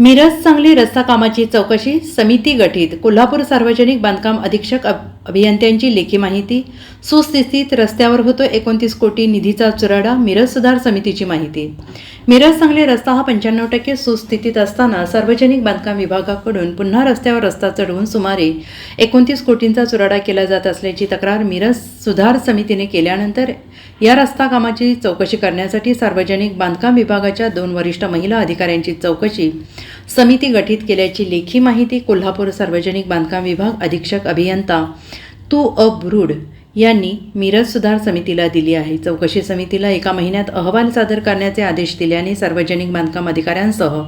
मिरज सांगली रस्ता कामाची चौकशी समिती गठीत. कोल्हापूर सार्वजनिक बांधकाम अधीक्षक अभ- अभियंत्यांची लेखी माहिती. सुस्थितीत रस्त्यावर होतो एकोणतीस कोटी निधीचा चुराडा मिरज सुधार समितीची माहिती. मिरज सांगली रस्ता हा पंच्याण्णव टक्के सुस्थितीत असताना सार्वजनिक बांधकाम विभागाकडून पुन्हा रस्त्यावर रस्ता चढवून सुमारे एकोणतीस कोटींचा चुराडा केला जात असल्याची तक्रार मिरज सुधार समितीने केल्यानंतर या रस्ता कामाची चौकशी करण्यासाठी सार्वजनिक बांधकाम विभागाच्या दोन वरिष्ठ महिला अधिकाऱ्यांची चौकशी समिती गठीत केल्याची लेखी माहिती कोल्हापूर सार्वजनिक बांधकाम विभाग अधीक्षक अभियंता तू अ ब्रूड यांनी मिरज सुधार समितीला दिली आहे. चौकशी समितीला एका महिन्यात अहवाल सादर करण्याचे आदेश दिल्याने सार्वजनिक बांधकाम अधिकाऱ्यांसह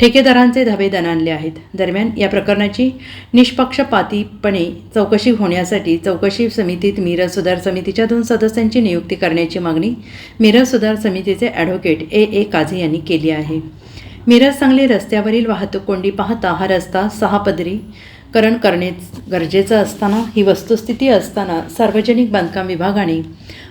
ठेकेदारांचे धाबे दणाणले आहेत. दरम्यान या प्रकरणाची निष्पक्षपातीपणे चौकशी होण्यासाठी चौकशी समितीत मिरज सुधार समितीच्या दोन सदस्यांची नियुक्ती करण्याची मागणी मिरज सुधार समितीचे ॲडव्होकेट ए ए काझी यांनी केली आहे. मिरज सांगली रस्त्यावरील वाहतूक कोंडी पाहता हा रस्ता सहा पदरी करण करणे गरजेचं असताना ही वस्तुस्थिती असताना सार्वजनिक बांधकाम विभागाने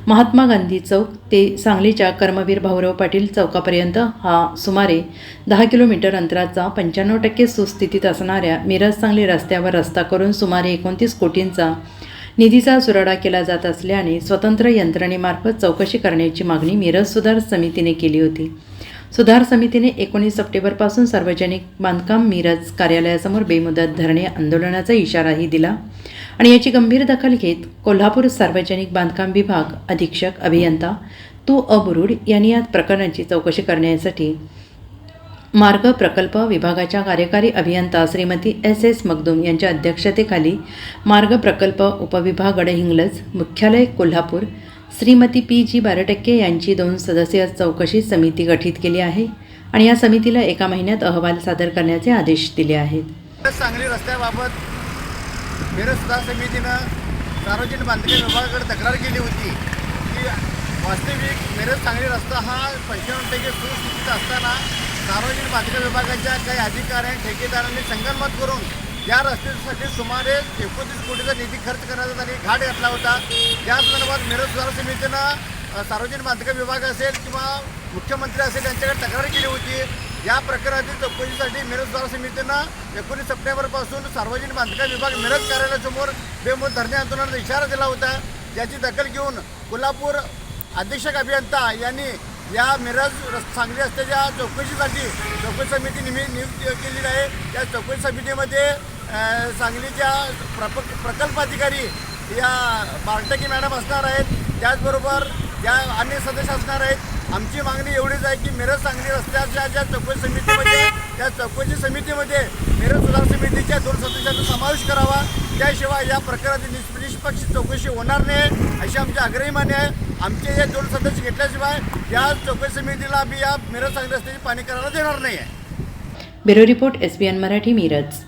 महात्मा गांधी चौक ते सांगलीच्या कर्मवीर भाऊराव पाटील चौकापर्यंत हा सुमारे दहा किलोमीटर अंतराचा पंच्याण्णव टक्के सुस्थितीत असणाऱ्या मिरज सांगली रस्त्यावर रस्ता करून सुमारे एकोणतीस कोटींचा निधीचा सुराडा केला जात असल्याने स्वतंत्र यंत्रणेमार्फत चौकशी करण्याची मागणी मिरज सुधार समितीने केली होती. सुधार समितीने एकोणीस सप्टेंबरपासून सार्वजनिक बांधकाम मिरज कार्यालयासमोर बेमुदत धरणे आंदोलनाचा इशाराही दिला आणि याची गंभीर दखल घेत कोल्हापूर सार्वजनिक बांधकाम विभाग अधीक्षक अभियंता तू अबुरुड यांनी या प्रकरणाची चौकशी करण्यासाठी मार्ग प्रकल्प विभागाच्या कार्यकारी अभियंता श्रीमती एस एस मगदूम यांच्या अध्यक्षतेखाली मार्ग प्रकल्प उपविभाग गडहिंग्लज मुख्यालय कोल्हापूर श्रीमती पी जी बारटक्के यांची दोन सदस्यीय चौकशी समिती गठीत केली आहे आणि या समितीला एका महिन्यात अहवाल सादर करण्याचे आदेश दिले आहेत. सांगली रस्त्याबाबत बेरोजगार सुधार समितीनं सार्वजनिक बांधकाम विभागाकडे तक्रार केली होती की वास्तविक मिरज सांगली रस्ता हा पंच्याण्णव सुस्थितीत असताना सार्वजनिक बांधकाम विभागाच्या काही अधिकाऱ्यांनी ठेकेदारांनी संगनमत करून या रस्त्यासाठी सुमारे एकोणतीस कोटीचा निधी खर्च करण्याचा त्यांनी घाट घातला होता. या संदर्भात मिरज सुधार समितीनं सार्वजनिक बांधकाम विभाग असेल किंवा मुख्यमंत्री असेल यांच्याकडे तक्रार केली होती. या प्रकरणातील चौकशीसाठी मिरज सुधार समितीनं एकोणीस सप्टेंबरपासून सार्वजनिक बांधकाम विभाग मिरज कार्यालयासमोर बेमुदत धरणे आंदोलनाचा इशारा दिला होता. याची दखल घेऊन कोल्हापूर अधीक्षक अभियंता यांनी या मिरज सांगली रस्त्याच्या चौकशीसाठी चौकशी समिती निमी नियुक्त केलेली आहे. या चौकशी समितीमध्ये सांगलीच्या प्रप प्रकल्प अधिकारी या बारटकी मॅडम असणार आहेत त्याचबरोबर या अन्य सदस्य असणार आहेत आमची मागणी एवढीच आहे की मिरज सांगली रस्त्याच्या ज्या चौकशी समितीमध्ये त्या चौकशी समितीमध्ये मिरज सुधार समितीच्या दोन सदस्यांचा समावेश करावा. त्याशिवाय या प्रकाराची निष् निष्पक्ष चौकशी होणार नाही अशी आमची आग्रही मान्य आहे. आमचे हे दोन सदस्य घेतल्याशिवाय या चौकशी समितीला आम्ही या मिरज सांगली रस्त्याची पाणी करायला देणार नाही आहे bureau report S B N Marathi Miraj.